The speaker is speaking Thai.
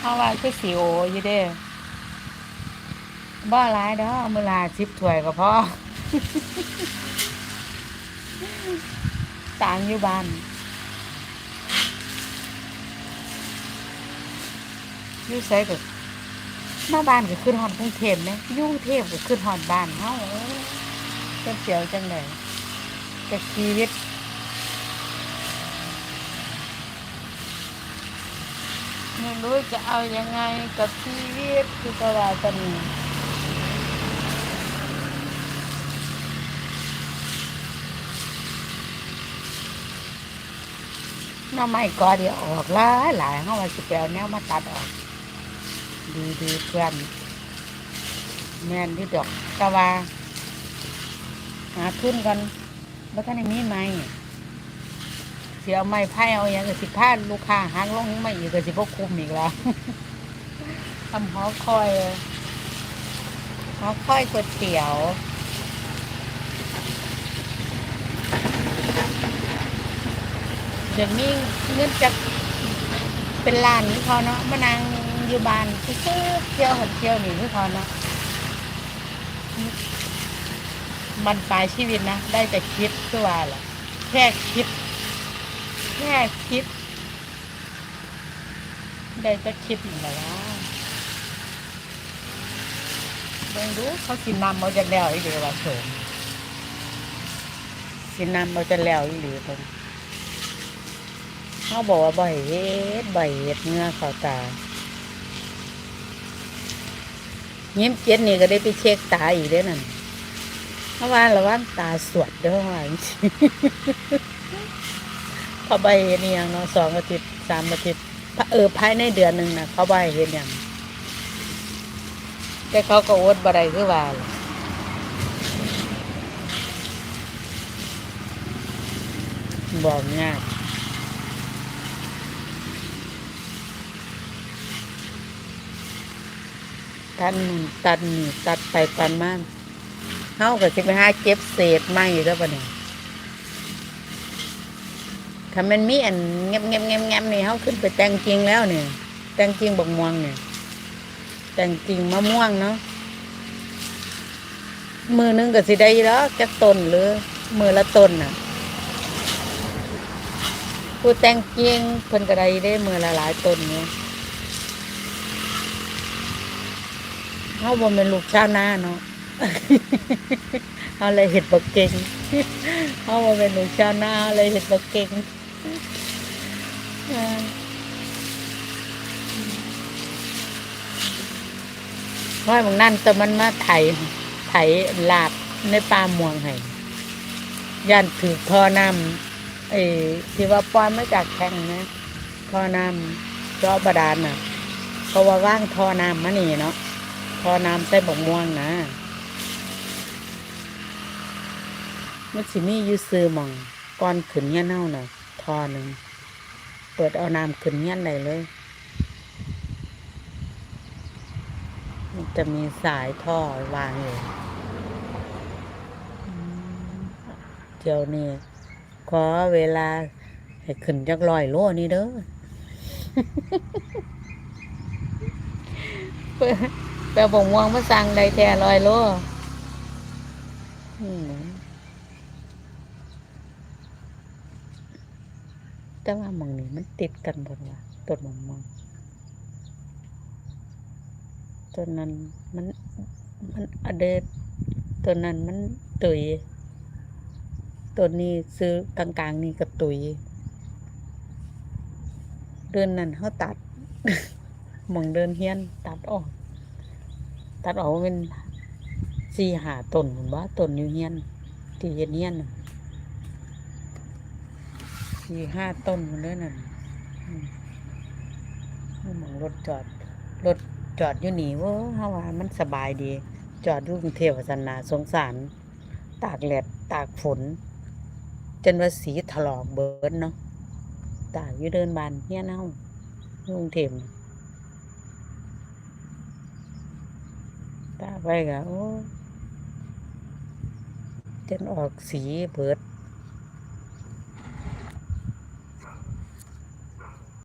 เอาว่าคือสีโออยู่เด้บ่หลายดอกมื้อละ10ถ้วยก็พอต่างอยู่บ้านอยู่ไสก็มาบ้านก็ขึ้นฮอดกรุงเทพนะอยู่งเทพก็ขึ้นฮอดบ้านเฮ้ยจังเสียวจังได๋แต่ชีวิต ไม่รู้จะเอายังไงกับชีวิตคือตลาดตอนนี้น้าไม้ก็เดี๋ยวออกหลายหลายเขาว่าสิแปลแนวมาตัดออก ดีดีเพื่อนแม่นที่ดอกต่ว่าหาทุนกันแล้วท่านมีไหม เสียเอาไม้ไผ่เอาอย่างกับสิพาลูกค้าหักลงมาอีกก็สิพวกคุมอีกแล้วทำหอคอยหอคอยก๋วยเตี๋ยวเดี๋ยวนี้เงินจะเป็นล้านนี่เขาเนาะมานางอยู่บ้านซื้อเที่ยวหันเที่ยวหนีคือเขาเนาะมันปลายชีวิตนะ ได้แต่คิดตัวว่าแหละแค่คิด แค่คิดได้แต่คิดนี่แหละว่าเบิ่งดูเขาสินำเอาจากแล้วอีหลีว่าโฉมสินำเอาจากแล้วอีหลีตรงเขาบอกว่าบ่อยเฮ็ดบ่อยเฮ็ดเงื่อเขาตายิ้มเจ็ดนี่ก็ได้ไปเช็คตาอีกเด้อนั่นเพราะว่าระวังตาสวดเด้อว่าจริง เขาใบเห็นอย่างเนาะสองอาทิตย์สามอาทิตย์เออภายในเดือนหนึ่งนะเขาใบเห็นอย่างแต่เขาก็อดบ่ได้คือว่าบอกยากตันนู่นตันนี่ตัดไปตันมากเขาก็สิไปหาเก็บเศษไม้แล้วปะเนี่ย ถ้ามันมีอันเงียบเงียบเงียบเงียบนี่เขาขึ้นไปแต่งจริงแล้วเนี่ย แต่งจริงบักม่วงเนี่ยแต่งจริงมะม่วงเนาะมือหนึงก็สิได้แล้วจักต้นหรือ มือละต้นน่ะผู้แต่งจริงเพิ่นก็ได้ได้มือละหลายต้นเนี่ยเขาบ่เป็นลูกชาวนาเนาะเขาเลยเห็ดบักเก่งเขาบ่เป็นลูกชาวนาเลยเห็ดบักเก่ง อ่าเพราะบางนั่นแต่มันมาไถไถหลาบในป่าม่วงให้ย่านถือท่อน้ำไอ้ที่ว่าปล่อยมาจากแทงนะท่อน้ำเจาะบาดาลน่ะ เพราะว่าว่างท่อน้ำมานี่เนาะท่อน้ำใส่บกม่วงนะมันสิมีอยู่ซื้อมองก่อนขึ้นเงี้ยเน่าน่ะ ท่อหนึ่ง เปิดเอาน้ำขึ้นเงี้ยนได้เลย มันจะมีสายท่อวางอยู่ เดี๋ยวนี้ขอเวลาให้ขึ้นจักลอยโลนี่เด้อเปิดแปลบ่งม่วงมาสั่งได้แท้ลอยโลอืม แต่ว่ามองนี้มันติดกันหมดว่ะต้นมะม่วงต้นนั้นมันมันอเดดต้นนั้นมันตุยต้นนี้ซื้อกลางๆนี่ก็ตุยเดินนั้นเขาตัดมองเดินเฮียนตัดออก ตัดออกเป็นสี่หาต้นเหมือนว่าต้นอยู่เฮียนที่เฮ็ดเฮียนน่ะ สี่ห้าต้นหมดเลยนั่นมนี่หมองรถจอด รถจอดอยู่หนีว่าฮาว่ามันสบายดี จอดอยู่กรุงเทพว่าสันนาสงสาร ตากแดดตากฝน จนว่าสีถลอกเบิร์ดเนาะตากอยู่เดินบานเฮียนเฮาอยู่กรุงเทพน่ะตากไปก็โอ้จนออกสีเบิด